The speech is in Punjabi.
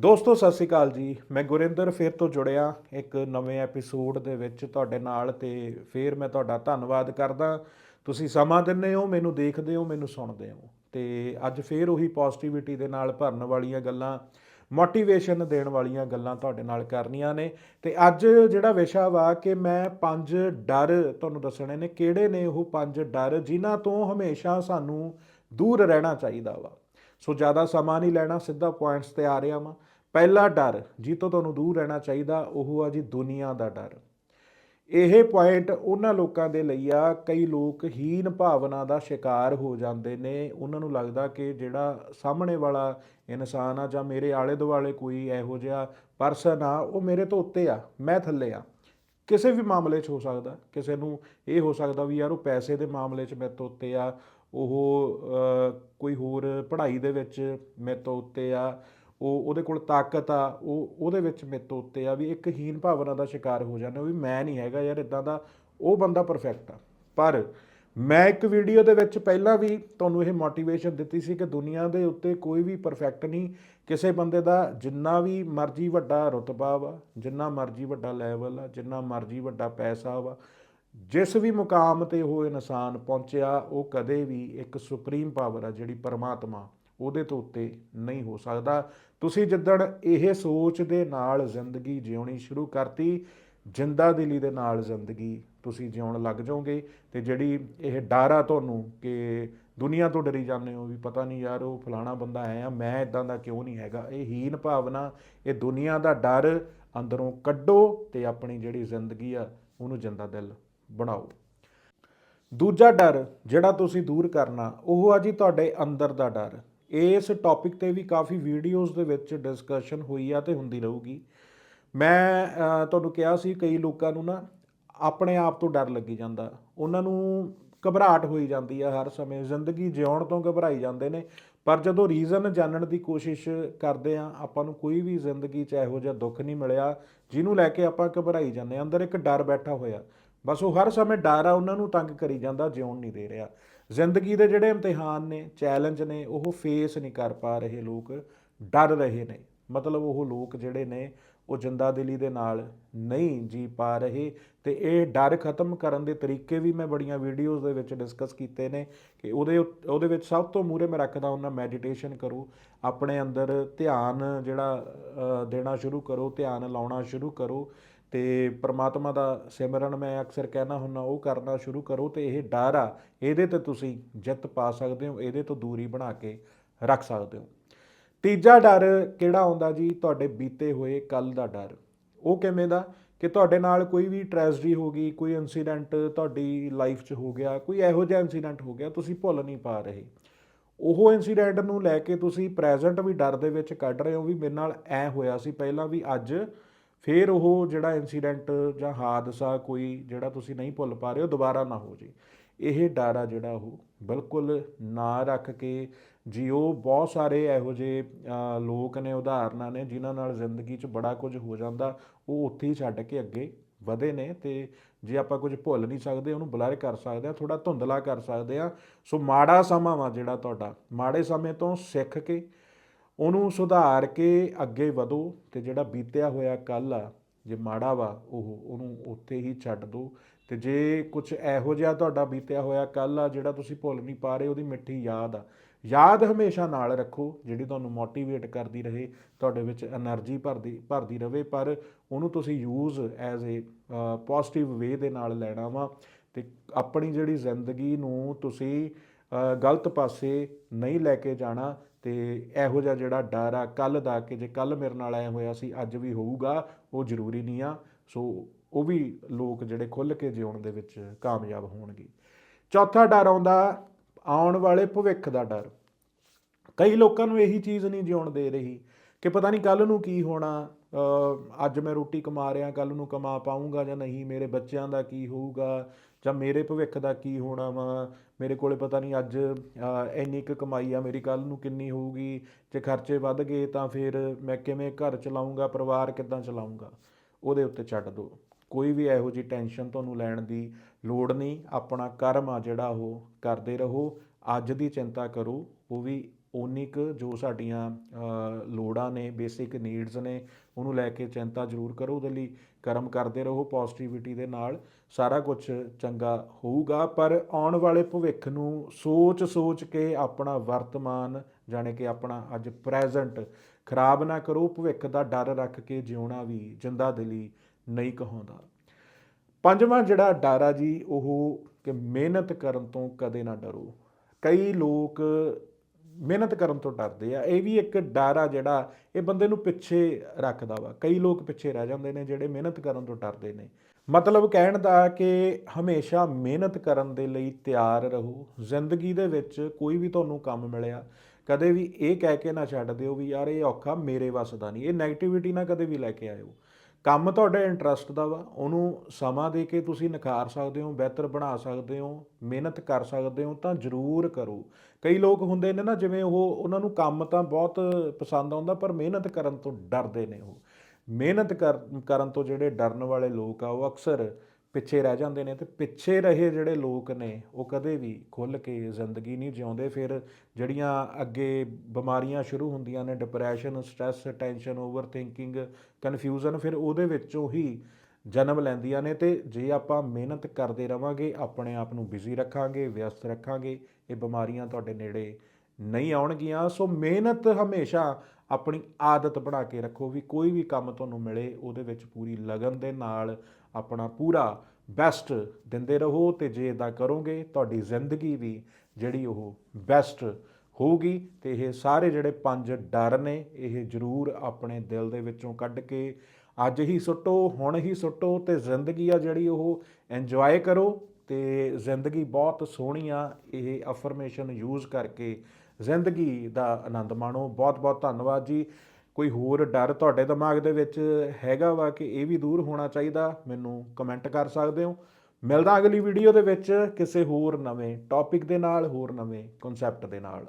ਦੋਸਤੋ, ਸਤਿ ਸ਼੍ਰੀ ਅਕਾਲ ਜੀ। ਮੈਂ ਗੁਰਿੰਦਰ ਫੇਰ ਤੋਂ ਜੁੜਿਆ ਇੱਕ ਨਵੇਂ ਐਪੀਸੋਡ ਦੇ ਵਿੱਚ ਤੁਹਾਡੇ ਨਾਲ ਤੇ ਫੇਰ ਮੈਂ ਤੁਹਾਡਾ ਧੰਨਵਾਦ ਕਰਦਾ। ਤੁਸੀਂ ਸਮਾਂ ਦਿੰਦੇ ਹੋ, ਮੈਨੂੰ ਦੇਖਦੇ ਹੋ, ਮੈਨੂੰ ਸੁਣਦੇ ਹੋ। ਤੇ ਅੱਜ ਫੇਰ ਉਹੀ ਪੋਜ਼ਿਟਿਵਿਟੀ ਦੇ ਨਾਲ ਭਰਨ ਵਾਲੀਆਂ ਗੱਲਾਂ ਮੋਟੀਵੇਸ਼ਨ ਦੇਣ ਵਾਲੀਆਂ ਗੱਲਾਂ ਤੁਹਾਡੇ ਨਾਲ ਕਰਨੀਆਂ ਨੇ। ਤੇ ਅੱਜ ਜਿਹੜਾ ਵਿਸ਼ਾ ਵਾ ਕਿ ਮੈਂ ਪੰਜ ਡਰ ਤੁਹਾਨੂੰ ਦੱਸਣੇ ਨੇ, ਕਿਹੜੇ ਨੇ ਉਹ ਪੰਜ ਡਰ ਜਿਨ੍ਹਾਂ ਤੋਂ ਹਮੇਸ਼ਾ ਸਾਨੂੰ ਦੂਰ ਰਹਿਣਾ ਚਾਹੀਦਾ ਵਾ। ਸੋ ਜ਼ਿਆਦਾ ਸਮਾਂ ਨਹੀਂ ਲੈਣਾ, ਸਿੱਧਾ ਪੁਆਇੰਟਸ ਤੇ ਆ ਰਿਹਾ ਵਾਂ। ਪਹਿਲਾ ਡਰ ਜੀ ਤੋਂ ਤੁਹਾਨੂੰ ਦੂਰ ਰਹਿਣਾ ਚਾਹੀਦਾ, ਉਹ ਆ ਜੀ ਦੁਨੀਆ ਦਾ ਡਰ। ਇਹ ਪੁਆਇੰਟ ਉਹਨਾਂ ਲੋਕਾਂ ਦੇ ਲਈ ਆ, ਕਈ ਲੋਕ ਹੀਨ ਭਾਵਨਾ ਦਾ ਸ਼ਿਕਾਰ ਹੋ ਜਾਂਦੇ ਨੇ। ਉਹਨਾਂ ਨੂੰ ਲੱਗਦਾ ਕਿ ਜਿਹੜਾ ਸਾਹਮਣੇ ਵਾਲਾ ਇਨਸਾਨ ਆ ਜਾਂ ਮੇਰੇ ਆਲੇ ਦੁਆਲੇ ਕੋਈ ਇਹੋ ਜਿਹਾ ਪਰਸਨ ਆ, ਉਹ ਮੇਰੇ ਤੋਂ ਉੱਤੇ ਆ, ਮੈਂ ਥੱਲੇ ਆ। ਕਿਸੇ ਵੀ ਮਾਮਲੇ 'ਚ ਹੋ ਸਕਦਾ। ਕਿਸੇ ਨੂੰ ਇਹ ਹੋ ਸਕਦਾ ਵੀ ਯਾਰ ਉਹ ਪੈਸੇ ਦੇ ਮਾਮਲੇ 'ਚ ਮੇਰੇ ਤੋਂ ਉੱਤੇ ਆ, ਉਹ ਕੋਈ ਹੋਰ ਪੜ੍ਹਾਈ ਦੇ ਵਿੱਚ ਮੇਰੇ ਤੋਂ ਉੱਤੇ ਆ, ਉਹ ਉਹਦੇ ਕੋਲ ਤਾਕਤ ਆ, ਉਹ ਉਹਦੇ ਵਿੱਚ ਮੇਰੇ ਤੋਂ ਉੱਤੇ ਆ, ਵੀ ਇੱਕ ਹੀਨ ਭਾਵਨਾ ਦਾ ਸ਼ਿਕਾਰ ਹੋ ਜਾਂਦੇ ਹੋ ਵੀ ਮੈਂ ਨਹੀਂ ਹੈਗਾ ਯਾਰ, ਇਦਾਂ ਦਾ ਉਹ ਬੰਦਾ ਪਰਫੈਕਟ ਆ। ਪਰ ਮੈਂ ਇੱਕ ਵੀਡੀਓ ਦੇ ਵਿੱਚ ਪਹਿਲਾਂ ਵੀ ਤੁਹਾਨੂੰ ਇਹ ਮੋਟੀਵੇਸ਼ਨ ਦਿੱਤੀ ਸੀ ਕਿ ਦੁਨੀਆ ਦੇ ਉੱਤੇ ਕੋਈ ਵੀ ਪਰਫੈਕਟ ਨਹੀਂ, ਕਿਸੇ ਬੰਦੇ ਦਾ ਜਿੰਨਾ ਵੀ ਮਰਜ਼ੀ ਵੱਡਾ ਰੁਤਬਾ ਵਾ, ਜਿੰਨਾ ਮਰਜ਼ੀ ਵੱਡਾ ਲੈਵਲ ਆ, ਜਿੰਨਾ ਮਰਜ਼ੀ ਵੱਡਾ ਪੈਸਾ ਵਾ, ਜਿਸ ਵੀ ਮੁਕਾਮ ਤੇ ਉਹ ਇਨਸਾਨ ਪਹੁੰਚਿਆ, ਉਹ ਕਦੇ ਵੀ ਇੱਕ ਸੁਪਰੀਮ ਪਾਵਰ ਆ ਜਿਹੜੀ ਪਰਮਾਤਮਾ ਉਹਦੇ ਤੋਂ ਉੱਤੇ ਨਹੀਂ ਹੋ ਸਕਦਾ। ਤੁਸੀਂ ਜਿੱਦਣ ਇਹ ਸੋਚ ਦੇ ਨਾਲ ਜ਼ਿੰਦਗੀ ਜਿਉਣੀ ਸ਼ੁਰੂ ਕਰਤੀ ਜਿੰਦਾ ਦਿਲੀ ਦੇ ਨਾਲ ਜ਼ਿੰਦਗੀ ਤੁਸੀਂ ਜਿਉਣ ਲੱਗ ਜਾਓਗੇ ਤੇ ਜਿਹੜੀ ਇਹ ਡਰ ਆ ਤੁਹਾਨੂੰ ਕਿ ਦੁਨੀਆ ਤੋਂ ਡਰੀ ਜਾਂਦੇ ਹੋ ਵੀ ਪਤਾ ਨਹੀਂ ਯਾਰ ਉਹ ਫਲਾਣਾ ਬੰਦਾ ਐ ਆ ਮੈਂ ਇਦਾਂ ਦਾ ਕਿਉਂ ਨਹੀਂ ਹੈਗਾ, ਇਹ ਹੀਨ ਭਾਵਨਾ, ਇਹ ਦੁਨੀਆ ਦਾ ਡਰ ਅੰਦਰੋਂ ਕੱਢੋ ਤੇ ਆਪਣੀ ਜਿਹੜੀ ਜ਼ਿੰਦਗੀ ਆ ਉਹਨੂੰ ਜਿੰਦਾ ਦਿਲ ਬਣਾਓ। ਦੂਜਾ ਡਰ ਜਿਹੜਾ ਤੁਸੀਂ ਦੂਰ ਕਰਨਾ, ਉਹ ਆ ਜੀ ਤੁਹਾਡੇ ਅੰਦਰ ਦਾ ਡਰ। ਇਸ ਟੌਪਿਕ ਤੇ ਵੀ ਕਾਫੀ ਵੀਡੀਓਜ਼ ਦੇ ਵਿੱਚ ਡਿਸਕਸ਼ਨ ਹੋਈ ਆ ਤੇ ਹੁੰਦੀ ਰਹੂਗੀ। ਮੈਂ ਤੁਹਾਨੂੰ ਕਿਹਾ ਸੀ ਕਈ ਲੋਕਾਂ ਨੂੰ ਨਾ ਆਪਣੇ ਆਪ ਤੋਂ ਡਰ ਲੱਗੀ ਜਾਂਦਾ। ਉਹਨਾਂ ਨੂੰ ਘਬਰਾਹਟ ਹੋਈ ਜਾਂਦੀ ਆ ਹਰ ਸਮੇਂ, ਜ਼ਿੰਦਗੀ ਜਿਉਣ ਤੋਂ ਘਬਰਾਈ ਜਾਂਦੇ ਨੇ। ਪਰ ਜਦੋਂ ਰੀਜ਼ਨ ਜਾਣਨ ਦੀ ਕੋਸ਼ਿਸ਼ ਕਰਦੇ ਆ, ਆਪਾਂ ਨੂੰ ਕੋਈ ਵੀ ਜ਼ਿੰਦਗੀ 'ਚ ਇਹੋ ਜਿਹਾ ਦੁੱਖ ਨਹੀਂ ਮਿਲਿਆ, ਜਿਹਨੂੰ ਲੈ ਕੇ ਆਪਾਂ ਘਬਰਾਈ ਜਾਂਦੇ ਅੰਦਰ ਇੱਕ ਡਰ ਬੈਠਾ ਹੋਇਆ। ਬਸ ਉਹ ਹਰ ਸਮੇਂ ਡਰ ਆ, ਉਹਨਾਂ ਨੂੰ ਤੰਗ ਕਰੀ ਜਾਂਦਾ, ਜਿਉਣ ਨਹੀਂ ਦੇ ਰਿਹਾ। ਜ਼ਿੰਦਗੀ ਦੇ ਜਿਹੜੇ ਇਮਤਿਹਾਨ ਨੇ ਚੈਲੰਜ ਨੇ, ਉਹ ਫੇਸ ਨਹੀਂ ਕਰ ਪਾ ਰਹੇ ਲੋਕ, ਡਰ ਰਹੇ ਨੇ। ਮਤਲਬ ਉਹ ਲੋਕ ਜਿਹੜੇ ਨੇ, ਉਹ ਜਿੰਦਾ ਦਿਲੀ ਦੇ ਨਾਲ ਨਹੀਂ ਜੀ ਪਾ ਰਹੇ ਤੇ ਇਹ ਡਰ ਖਤਮ ਕਰਨ ਦੇ ਤਰੀਕੇ ਵੀ ਮੈਂ ਬੜੀਆਂ ਵੀਡੀਓਜ਼ ਦੇ ਵਿੱਚ ਡਿਸਕਸ ਕੀਤੇ ਨੇ ਕਿ ਉਹਦੇ ਉੱਤ- ਉਹਦੇ ਵਿੱਚ ਸਭ ਤੋਂ ਮੂਰੇ ਮੈਂ ਰੱਖਦਾ ਉਹਨਾਂ ਮੈਡੀਟੇਸ਼ਨ ਕਰੋ, ਆਪਣੇ ਅੰਦਰ ਧਿਆਨ ਜਿਹੜਾ ਦੇਣਾ ਸ਼ੁਰੂ ਕਰੋ, ਧਿਆਨ ਲਾਉਣਾ ਸ਼ੁਰੂ ਕਰੋ ਤੇ ਪ੍ਰਮਾਤਮਾ ਦਾ ਸਿਮਰਨ ਮੈਂ ਅਕਸਰ ਕਹਿਣਾ ਹੁੰਦਾ, ਉਹ ਕਰਨਾ ਸ਼ੁਰੂ ਕਰੋ ਤੇ ਇਹ ਡਰ ਆ, ਇਹਦੇ ਤੇ ਤੁਸੀਂ ਜਿੱਤ ਪਾ ਸਕਦੇ ਹੋ, ਇਹਦੇ ਤੋਂ ਦੂਰੀ ਬਣਾ ਕੇ ਰੱਖ ਸਕਦੇ ਹੋ। ਤੀਜਾ ਡਰ ਕਿਹੜਾ ਆਉਂਦਾ ਜੀ? ਤੁਹਾਡੇ ਬੀਤੇ ਹੋਏ ਕੱਲ ਦਾ ਡਰ। ਉਹ ਕਿਵੇਂ ਦਾ? ਕਿ ਤੁਹਾਡੇ ਨਾਲ ਕੋਈ ਵੀ ਟ੍ਰੈਜਡੀ ਹੋ ਗਈ, ਕੋਈ ਇਨਸੀਡੈਂਟ ਤੁਹਾਡੀ ਲਾਈਫ 'ਚ ਹੋ ਗਿਆ, ਕੋਈ ਇਹੋ ਜਿਹਾ ਇਨਸੀਡੈਂਟ ਹੋ ਗਿਆ, ਤੁਸੀਂ ਭੁੱਲ ਨਹੀਂ ਪਾ ਰਹੇ। ਉਹ ਇਨਸੀਡੈਂਟ ਨੂੰ ਲੈ ਕੇ ਤੁਸੀਂ ਪ੍ਰੈਜ਼ੈਂਟ ਵੀ ਡਰ ਦੇ ਵਿੱਚ ਕੱਢ ਰਹੇ ਹੋ ਵੀ ਮੇਰੇ ਨਾਲ ਐ ਹੋਇਆ ਸੀ। ਪਹਿਲਾਂ ਵੀ ਅੱਜ ਫੇਰ ਉਹ ਜਿਹੜਾ ਇਨਸੀਡੈਂਟ ਜਾਂ ਹਾਦਸਾ ਕੋਈ ਜਿਹੜਾ ਤੁਸੀਂ ਨਹੀਂ ਭੁੱਲ ਪਾ ਰਹੇ ਹੋ, ਦੁਬਾਰਾ ਨਾ ਹੋ ਜੇ। ਇਹ ਡਰ ਆ ਜਿਹੜਾ ਉਹ ਬਿਲਕੁਲ ਨਾ ਰੱਖ ਕੇ ਜਿਉ ਬਹੁਤ ਸਾਰੇ ਇਹੋ ਜਿਹੇ ਲੋਕ ਨੇ, ਉਦਾਹਰਨਾਂ ਨੇ, ਜਿਨ੍ਹਾਂ ਨਾਲ ਜ਼ਿੰਦਗੀ 'ਚ ਬੜਾ ਕੁਝ ਹੋ ਜਾਂਦਾ, ਉਹ ਉੱਥੇ ਹੀ ਛੱਡ ਕੇ ਅੱਗੇ ਵਧੇ ਨੇ ਤੇ ਜੇ ਆਪਾਂ ਕੁਝ ਭੁੱਲ ਨਹੀਂ ਸਕਦੇ, ਉਹਨੂੰ ਬਲਰ ਕਰ ਸਕਦੇ ਆ ਥੋੜਾ ਧੁੰਦਲਾ ਕਰ ਸਕਦੇ ਆ ਸੋ ਮਾੜਾ ਸਮਾਂ ਵਾ ਜਿਹੜਾ ਤੁਹਾਡਾ, ਮਾੜੇ ਸਮੇਂ ਤੋਂ ਸਿੱਖ ਕੇ, ਉਹਨੂੰ ਸੁਧਾਰ ਕੇ ਅੱਗੇ ਵਧੋ ਤੇ ਜਿਹੜਾ ਬੀਤਿਆ ਹੋਇਆ ਕੱਲ ਆ ਜੇ ਮਾੜਾ ਵਾ, ਉਹ, ਉਹਨੂੰ ਉੱਥੇ ਹੀ ਛੱਡ ਦਿਓ ਤੇ ਜੇ ਕੁਝ ਇਹੋ ਜਿਹਾ ਤੁਹਾਡਾ ਬੀਤਿਆ ਹੋਇਆ ਕੱਲ ਆ, ਜਿਹੜਾ ਤੁਸੀਂ ਭੁੱਲ ਨਹੀਂ ਪਾ ਰਹੇ, ਉਹਦੀ ਮਿੱਠੀ ਯਾਦ ਆ। ਯਾਦ ਹਮੇਸ਼ਾ ਨਾਲ ਰੱਖੋ, ਜਿਹੜੀ ਤੁਹਾਨੂੰ ਮੋਟੀਵੇਟ ਕਰਦੀ ਰਹੇ, ਤੁਹਾਡੇ ਵਿੱਚ એનર્ਜੀ ਭਰਦੀ ਭਰਦੀ ਰਹੇ, ਪਰ ਉਹਨੂੰ ਤੁਸੀਂ use as a positive way ਦੇ ਨਾਲ ਲੈਣਾ ਵਾ। ਤੇ ਆਪਣੀ ਜਿਹੜੀ ਜ਼ਿੰਦਗੀ ਨੂੰ ਤੁਸੀਂ ਗਲਤ ਪਾਸੇ ਨਹੀਂ ਲੈ ਕੇ ਜਾਣਾ ਤੇ ਇਹੋ ਜਿਹਾ ਜਿਹੜਾ ਡਰ ਆ ਕੱਲ ਦਾ ਕਿ ਜੇ ਕੱਲ ਮੇਰੇ ਨਾਲ ਐ ਹੋਇਆ ਸੀ, ਅੱਜ ਵੀ ਹੋਊਗਾ, ਉਹ ਜ਼ਰੂਰੀ ਨਹੀਂ ਆ। ਸੋ ਉਹ ਵੀ ਲੋਕ ਜਿਹੜੇ ਖੁੱਲ ਕੇ ਜਿਉਣ ਦੇ ਵਿੱਚ ਕਾਮਯਾਬ ਹੋਣਗੇ। ਚੌਥਾ ਡਰ ਆਉਂਦਾ, ਆਉਣ ਵਾਲੇ ਭਵਿੱਖ ਦਾ ਡਰ। ਕਈ ਲੋਕਾਂ ਨੂੰ ਇਹੀ ਚੀਜ਼ ਨਹੀਂ ਜਿਉਣ ਦੇ ਰਹੀ ਕਿ ਪਤਾ ਨਹੀਂ ਕੱਲ ਨੂੰ ਕੀ ਹੋਣਾ ਅੱਜ ਮੈਂ ਰੋਟੀ ਕਮਾ ਰਿਹਾ ਕੱਲ ਨੂੰ ਕਮਾ ਪਾਉਂਗਾ ਜਾਂ ਨਹੀਂ, ਮੇਰੇ ਬੱਚਿਆਂ ਦਾ ਕੀ ਹੋਊਗਾ ਜਾਂ ਮੇਰੇ ਭਵਿੱਖ ਦਾ ਕੀ ਹੋਣਾ ਵਾ? ਮੇਰੇ ਕੋਲੇ ਪਤਾ ਨਹੀਂ ਅੱਜ ਇੰਨੀ ਕੁ ਕਮਾਈ ਆ, ਮੇਰੀ ਕੱਲ ਨੂੰ ਕਿੰਨੀ ਹੋਊਗੀ? ਜੇ ਖਰਚੇ ਵੱਧ ਗਏ ਤਾਂ ਫਿਰ ਮੈਂ ਕਿਵੇਂ ਘਰ ਚਲਾਉਂਗਾ ਪਰਿਵਾਰ ਕਿੱਦਾਂ ਚਲਾਉਂਗਾ ਉਹਦੇ ਉੱਤੇ ਛੱਡ ਦਿਓ ਕੋਈ ਵੀ ਇਹੋ ਜਿਹੀ ਟੈਨਸ਼ਨ ਤੁਹਾਨੂੰ ਲੈਣ ਦੀ ਲੋੜ ਨਹੀਂ। ਆਪਣਾ ਕਰਮ ਆ ਜਿਹੜਾ ਉਹ, ਕਰਦੇ ਰਹੋ। ਅੱਜ ਦੀ ਚਿੰਤਾ ਕਰੋ। ਉਹ ਵੀ ਓਨੀ ਕੁ ਜੋ ਸਾਡੀਆਂ ਲੋੜਾਂ ਨੇ ਬੇਸਿਕ ਨੀਡਸ ਨੇ, ਉਹਨੂੰ ਲੈ ਕੇ ਚਿੰਤਾ ਜ਼ਰੂਰ ਕਰੋ, ਉਹਦੇ ਲਈ ਕਰਮ ਕਰਦੇ ਰਹੋ ਪੋਜ਼ਿਟਿਵਿਟੀ ਦੇ ਨਾਲ ਸਾਰਾ ਕੁਝ ਚੰਗਾ ਹੋਊਗਾ। ਪਰ ਆਉਣ ਵਾਲੇ ਭਵਿੱਖ ਨੂੰ ਸੋਚ ਸੋਚ ਕੇ ਆਪਣਾ ਵਰਤਮਾਨ, ਜਾਣੇ ਕਿ ਆਪਣਾ ਅੱਜ ਪ੍ਰੈਜ਼ੈਂਟ ਖਰਾਬ ਨਾ ਕਰੋ, ਭਵਿੱਖ ਦਾ ਡਰ ਰੱਖ ਕੇ ਜਿਉਣਾ ਵੀ ਜਿੰਦਾ ਦਿਲੀ ਨਹੀਂ ਕਹਾਉਂਦਾ। ਪੰਜਵਾਂ ਜਿਹੜਾ ਡਰ ਆ ਜੀ, ਉਹ ਕਿ ਮਿਹਨਤ ਕਰਨ ਤੋਂ ਕਦੇ ਨਾ ਡਰੋ। ਕਈ ਲੋਕ ਮਿਹਨਤ ਕਰਨ ਤੋਂ ਡਰਦੇ ਆ। ਇਹ ਵੀ ਇੱਕ ਡਰ ਆ ਜਿਹੜਾ ਇਹ ਬੰਦੇ ਨੂੰ ਪਿੱਛੇ ਰੱਖਦਾ ਵਾ। ਕਈ ਲੋਕ ਪਿੱਛੇ ਰਹਿ ਜਾਂਦੇ ਨੇ ਜਿਹੜੇ ਮਿਹਨਤ ਕਰਨ ਤੋਂ ਡਰਦੇ ਨੇ। ਮਤਲਬ ਕਹਿਣ ਦਾ ਕਿ ਹਮੇਸ਼ਾ ਮਿਹਨਤ ਕਰਨ ਦੇ ਲਈ ਤਿਆਰ ਰਹੋ। ਜ਼ਿੰਦਗੀ ਦੇ ਵਿੱਚ ਕੋਈ ਵੀ ਤੁਹਾਨੂੰ ਕੰਮ ਮਿਲਿਆ, ਕਦੇ ਵੀ ਇਹ ਕਹਿ ਕੇ ਨਾ ਛੱਡ ਦਿਓ ਵੀ ਯਾਰ ਇਹ ਔਖਾ, ਮੇਰੇ ਵੱਸ ਦਾ ਨਹੀਂ। ਇਹ 네ਗੇਟਿਵਿਟੀ ਨਾ ਕਦੇ ਵੀ ਲੈ ਕੇ ਆਇਓ। ਕੰਮ ਤੁਹਾਡੇ ਇੰਟਰਸਟ ਦਾ ਵਾ, ਉਹਨੂੰ ਸਮਾਂ ਦੇ ਕੇ ਤੁਸੀਂ ਨਿਖਾਰ ਸਕਦੇ ਹੋ, ਬਿਹਤਰ ਬਣਾ ਸਕਦੇ ਹੋ, ਮਿਹਨਤ ਕਰ ਸਕਦੇ ਹੋ, ਤਾਂ ਜ਼ਰੂਰ ਕਰੋ। ਕਈ ਲੋਕ ਹੁੰਦੇ ਨੇ ਨਾ, ਜਿਵੇਂ ਉਹ, ਉਹਨਾਂ ਨੂੰ ਕੰਮ ਤਾਂ ਬਹੁਤ ਪਸੰਦ ਆਉਂਦਾ, ਪਰ ਮਿਹਨਤ ਕਰਨ ਤੋਂ ਡਰਦੇ ਨੇ ਉਹ। ਮਿਹਨਤ ਕਰਨ ਤੋਂ ਜਿਹੜੇ ਡਰਨ ਵਾਲੇ ਲੋਕ ਆ, ਉਹ ਅਕਸਰ ਪਿੱਛੇ ਰਹਿ ਜਾਂਦੇ ਨੇ ਤੇ ਪਿੱਛੇ ਰਹੇ ਜਿਹੜੇ ਲੋਕ ਨੇ, ਉਹ ਕਦੇ ਵੀ ਖੁੱਲ ਕੇ ਜ਼ਿੰਦਗੀ ਨਹੀਂ ਜਿਉਂਦੇ। ਫਿਰ ਜਿਹੜੀਆਂ ਅੱਗੇ ਬਿਮਾਰੀਆਂ ਸ਼ੁਰੂ ਹੁੰਦੀਆਂ ਨੇ depression stress tension overthinking confusion ਫਿਰ ਉਹਦੇ ਵਿੱਚੋਂ ਹੀ ਜਨਮ ਲੈਂਦੀਆਂ ਨੇ ਤੇ ਜੇ ਆਪਾਂ ਮਿਹਨਤ ਕਰਦੇ ਰਵਾਂਗੇ, ਆਪਣੇ ਆਪ ਨੂੰ ਬਿਜ਼ੀ ਰੱਖਾਂਗੇ, ਵਿਅਸਤ ਰੱਖਾਂਗੇ, ਇਹ ਬਿਮਾਰੀਆਂ ਤੁਹਾਡੇ ਨੇੜੇ ਨਹੀਂ ਆਉਣਗੀਆਂ, ਸੋ ਮਿਹਨਤ ਹਮੇਸ਼ਾ ਆਪਣੀ ਆਦਤ ਬਣਾ ਕੇ ਰੱਖੋ ਵੀ ਕੋਈ ਵੀ ਕੰਮ ਤੁਹਾਨੂੰ ਮਿਲੇ, ਉਹਦੇ ਵਿੱਚ ਪੂਰੀ ਲਗਨ ਦੇ ਨਾਲ ਆਪਣਾ ਪੂਰਾ ਬੈਸਟ ਦਿੰਦੇ ਰਹੋ ਤੇ ਜੇ ਇਦਾਂ ਕਰੋਗੇ, ਤੁਹਾਡੀ ਜ਼ਿੰਦਗੀ ਵੀ ਜਿਹੜੀ ਉਹ ਬੈਸਟ ਹੋਊਗੀ ਤੇ ਇਹ ਸਾਰੇ ਜਿਹੜੇ ਪੰਜ ਡਰ ਨੇ, ਇਹ ਜ਼ਰੂਰ ਆਪਣੇ ਦਿਲ ਦੇ ਵਿੱਚੋਂ ਕੱਢ ਕੇ ਅੱਜ ਹੀ ਸੁੱਟੋ, ਹੁਣ ਹੀ ਸੁੱਟੋ ਤੇ ਜ਼ਿੰਦਗੀ ਆ ਜਿਹੜੀ ਉਹ ਇੰਜੋਏ ਕਰੋ ਤੇ ਜ਼ਿੰਦਗੀ ਬਹੁਤ ਸੋਹਣੀ ਆ, ਇਹ ਅਫਰਮੇਸ਼ਨ ਯੂਜ਼ ਕਰਕੇ ਜ਼ਿੰਦਗੀ ਦਾ ਆਨੰਦ ਮਾਣੋ। ਬਹੁਤ ਬਹੁਤ ਧੰਨਵਾਦ ਜੀ। ਕੋਈ ਹੋਰ ਡਰ ਤੁਹਾਡੇ ਦਿਮਾਗ ਦੇ ਵਿੱਚ ਹੈਗਾ ਵਾ ਕਿ ਇਹ ਵੀ ਦੂਰ ਹੋਣਾ ਚਾਹੀਦਾ, ਮੈਨੂੰ ਕਮੈਂਟ ਕਰ ਸਕਦੇ ਹੋ। ਮਿਲਦਾ ਅਗਲੀ ਵੀਡੀਓ ਦੇ ਵਿੱਚ ਕਿਸੇ ਹੋਰ ਨਵੇਂ ਟੌਪਿਕ ਦੇ ਨਾਲ, ਹੋਰ ਨਵੇਂ ਕਨਸੈਪਟ ਦੇ ਨਾਲ।